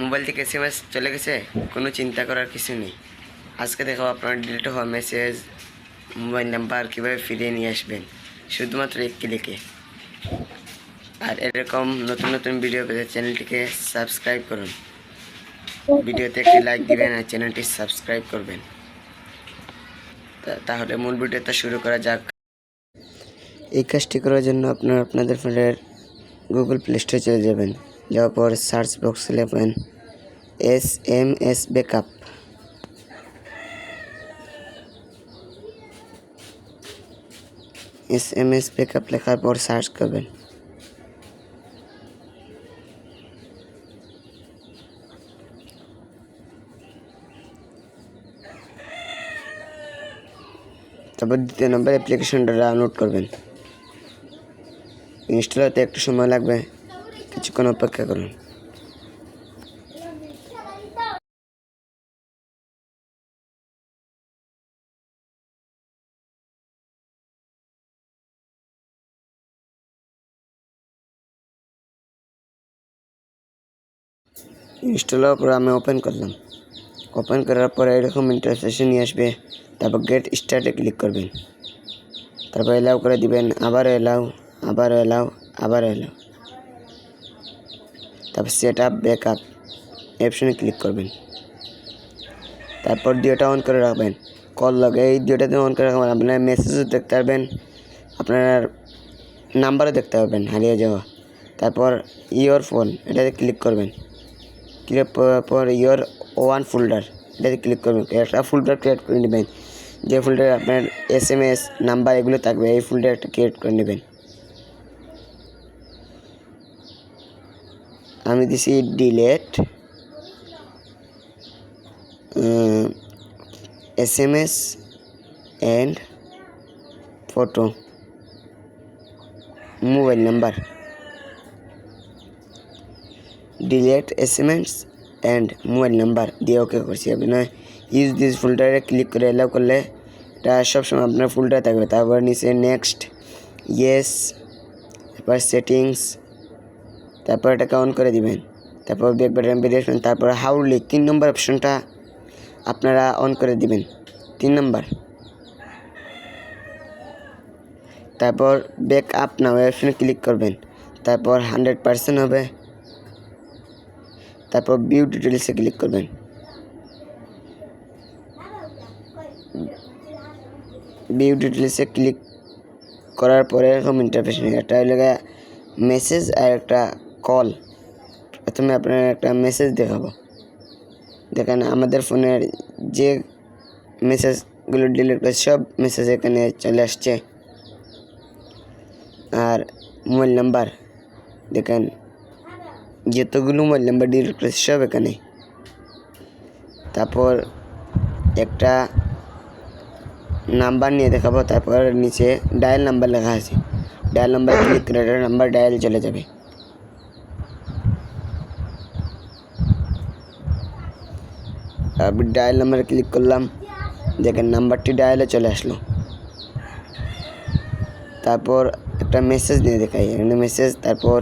Mobile থেকে S M S চলে গেছে, কোনো চিন্তা করার কিছু নেই। আজকে দেখো আপনার ডিলিট হওয়া মেসেজ মোবাইল নাম্বার কীভাবে ফিরিয়ে নিয়ে আসবেন, শুধুমাত্র এক ক্লিকে আর এরকম নতুন নতুন ভিডিও পেতে চ্যানেলটিকে সাবস্ক্রাইব করুন। ভিডিওতে একটি লাইক দিবেন আর চ্যানেলটি সাবস্ক্রাইব করবেন। তাহলে মূল ভিডিওটা শুরু করা যাক। এই কাজটি করার জন্য আপনারা আপনাদের ফোনের গুগল প্লে স্টোরে চলে যাবেন। যাওয়ার পর সার্চ বক্সে লিখবেন S M S backup S M S backup লেখার পর সার্চ করবেন। তারপর দ্বিতীয় নম্বর অ্যাপ্লিকেশনটা ডাউনলোড করবেন। ইনস্টল হতে একটু সময় লাগবে। কিছুক্ষণ অপেক্ষা করুন। ইনস্টল পর আমি ওপেন করলাম। ওপেন করার পরে এরকম ইন্টারফেসে নিয়ে আসবে। তারপর গেট স্টার্টে ক্লিক করবেন। তারপর এলাও করে দিবেন আবার এলাও আবার এলাও আবার এলাও তারপর সেট আপ ব্যাক আপ অপশনে ক্লিক করবেন। তারপর ডিওটা অন করে রাখবেন। কল লগে এই ডিওটাতে অন করে রাখবেন, আপনার মেসেজও দেখতে পারবেন, আপনার নাম্বারও দেখতে পারবেন হারিয়ে যাওয়া। তারপর ইয়োর ফোন এটাতে ক্লিক করবেন। ক্লিক পর ইয়োর ওয়ান ফোল্ডার এটাতে ক্লিক করবেন। একটা ফোল্ডার ক্রিয়েট করে নেবেন। যে ফোল্ডারে আপনার এস এম এস নাম্বার এগুলো থাকবে, এই ফোল্ডার একটা ক্রিয়েট করে নেবেন। আমি দিছি delete S M S and photo mobile number delete S M S and mobile number দিয়ে ওকে করছি। আপনার ইউজ দিস ফোল্ডারে ক্লিক করে এলাও করলে এটা সবসময় আপনার ফোল্ডারে থাকবে। তারপর নিচে নেক্সট ইয়েস তারপর সেটিংস তারপর এটাকে অন করে দিবেন। তারপর ব্যাক বাটন বেরিয়ে আসবেন তারপর হাউলি তিন নম্বর অপশনটা আপনারা অন করে দিবেন। তিন নম্বর তারপর ব্যাক আপ নাও অপশনে ক্লিক করবেন। তারপর হান্ড্রেড পার্সেন্ট হবে। তারপর ভিউ ডিটেলসে ক্লিক করবেন। ভিউ ডিটেলসে ক্লিক করার পরে এরকম ইন্টারফেস একটা হলো মেসেজ আর একটা কল প্রথমে আপনার একটা মেসেজ দেখাবো। দেখেন আমাদের ফোনের যে মেসেজগুলো ডিলিট করে সব মেসেজ এখানে চলে আসছে। আর মোবাইল নাম্বার দেখেন যতগুলো মোবাইল নাম্বার ডিলিট করেছে সব এখানে। তারপর একটা নাম্বার নিয়ে দেখাবো, তারপর নিচে ডায়াল নাম্বার লেখা আছে। ডায়াল নাম্বার ক্লিক করে নাম্বার ডায়াল চলে যাবে। আমি ডায়াল নাম্বারে ক্লিক করলাম। দেখেন নাম্বারটি ডায়ালে চলে আসলো। তারপর একটা মেসেজ নিয়ে দেখাই। এখানে মেসেজ তারপর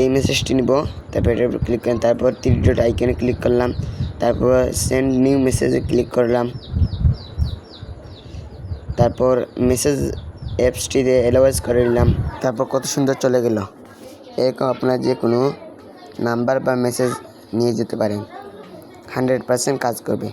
এই মেসেজটি নিব। তারপর এটার উপর ক্লিক করেন। তারপর থ্রি ডট আইকনে ক্লিক করলাম। তারপর সেন্ড নিউ মেসেজে ক্লিক করলাম। তারপর মেসেজ অ্যাপসটি দিয়ে এলোয়াইজ করে নিলাম। তারপর কত সুন্দর চলে গেল। এরকম আপনার যে কোনো নাম্বার বা মেসেজ নিয়ে যেতে পারেন। হান্ড্রেড পার্সেন্ট কাজ করবে।